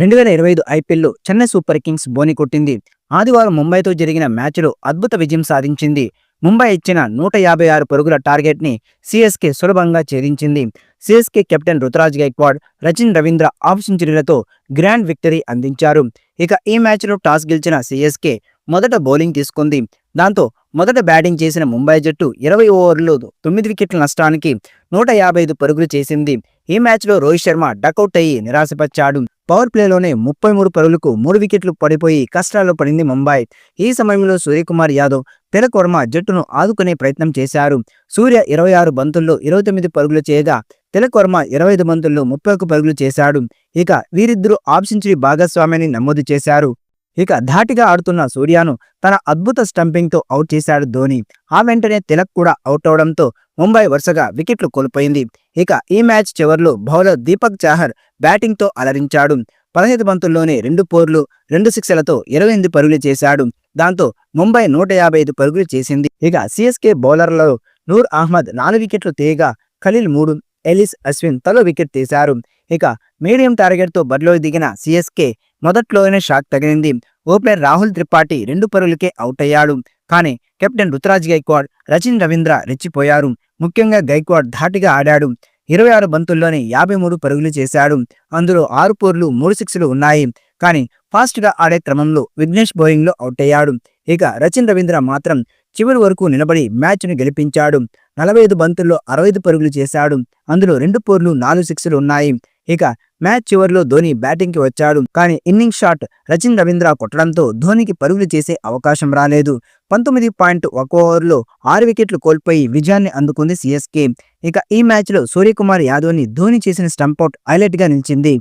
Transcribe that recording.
రెండు వేల ఇరవై ఐదు ఐపీఎల్లో చెన్నై సూపర్ కింగ్స్ బోని కొట్టింది. ఆదివారం ముంబైతో జరిగిన మ్యాచ్లో అద్భుత విజయం సాధించింది. ముంబై ఇచ్చిన నూట యాభై ఆరు పరుగుల టార్గెట్ని సిఎస్కే సులభంగా ఛేదించింది. CSK captain Ruturaj Gaikwad Rachin Ravindra half సెంచరీలతో grand victory అందించారు. ఇక ఈ మ్యాచ్లో టాస్ గెలిచిన సిఎస్కే మొదట బౌలింగ్ తీసుకుంది. దాంతో మొదట బ్యాటింగ్ చేసిన ముంబై జట్టు ఇరవై ఓవర్లు తొమ్మిది వికెట్ల నష్టానికి నూట యాభై ఐదు పరుగులు చేసింది. ఈ మ్యాచ్లో రోహిత్ శర్మ డకౌట్ అయ్యి నిరాశపరిచాడు. పవర్ ప్లేలోనే ముప్పై మూడు పరుగులకు మూడు వికెట్లు పడిపోయి కష్టాల్లో పడింది ముంబై. ఈ సమయంలో సూర్యకుమార్ యాదవ్ తిలక్ వర్మ జట్టును ఆదుకునే ప్రయత్నం చేశారు. సూర్య ఇరవై ఆరు బంతుల్లో ఇరవై తొమ్మిది పరుగులు చేయగా తిలక్ వర్మ ఇరవై ఐదు బంతుల్లో ముప్పై ఒక్క పరుగులు చేశాడు. ఇక వీరిద్దరూ ఆఫ్ సెంచరీ భాగస్వామ్యాన్ని నమోదు చేశారు. ఇక ధాటిగా ఆడుతున్న సూర్యను తన అద్భుత స్టంపింగ్తో అవుట్ చేశాడు ధోని. ఆ వెంటనే తిలక్ కూడా అవుట్ అవడంతో ముంబై వరుసగా వికెట్లు కోల్పోయింది. ఇక ఈ మ్యాచ్ చివర్లో బౌలర్ దీపక్ చాహర్ బ్యాటింగ్తో అలరించాడు. పదహైదు బంతుల్లోనే రెండు పోర్లు రెండు సిక్స్లతో ఇరవై ఎనిమిది పరుగులు చేశాడు. దాంతో ముంబై నూట యాభై ఐదు పరుగులు చేసింది. ఇక సిఎస్కే బౌలర్లలో నూర్ అహ్మద్ నాలుగు వికెట్లు తీయగా ఖలీల్ మూడు ఎలిస్ అశ్విన్ తలో వికెట్ తీశారు. ఇక మీడియం టార్గెట్తో బరిలో దిగిన సిఎస్కే మొదట్లోనే షాక్ తగిలింది. ఓపెనర్ రాహుల్ త్రిపాఠి రెండు పరుగులకే అవుట్ అయ్యాడు కానీ కెప్టెన్ రుతురాజ్ గైక్వాడ్ రచిన్ రవీంద్ర రెచ్చిపోయారు. ముఖ్యంగా గైక్వాడ్ ధాటిగా ఆడాడు. ఇరవై ఆరు బంతుల్లోనే యాభై మూడు పరుగులు చేశాడు. అందులో ఆరు పోర్లు మూడు సిక్స్లు ఉన్నాయి. కానీ ఫాస్ట్గా ఆడే క్రమంలో విఘ్నేష్ బౌలింగ్లో అవుట్ అయ్యాడు ఇక రచిన్ రవీంద్ర మాత్రం చివరి వరకు నిలబడి మ్యాచ్ను గెలిపించాడు. నలభై ఐదు బంతుల్లో అరవై ఐదు పరుగులు చేశాడు. అందులో రెండు పోర్లు నాలుగు సిక్స్లు ఉన్నాయి. ఇక మ్యాచ్ చివరిలో ధోని బ్యాటింగ్కి వచ్చాడు. కానీ ఇన్నింగ్స్ షాట్ రచిన్ రవీంద్ర కొట్టడంతో ధోనికి పరుగులు చేసే అవకాశం రాలేదు. పంతొమ్మిది పాయింట్ ఒక ఓవర్లో ఆరు వికెట్లు కోల్పోయి విజయాన్ని అందుకుంది సిఎస్కే. ఇక ఈ మ్యాచ్లో సూర్యకుమార్ యాదవ్ని ధోని చేసిన స్టంపౌట్ హైలైట్గా నిలిచింది.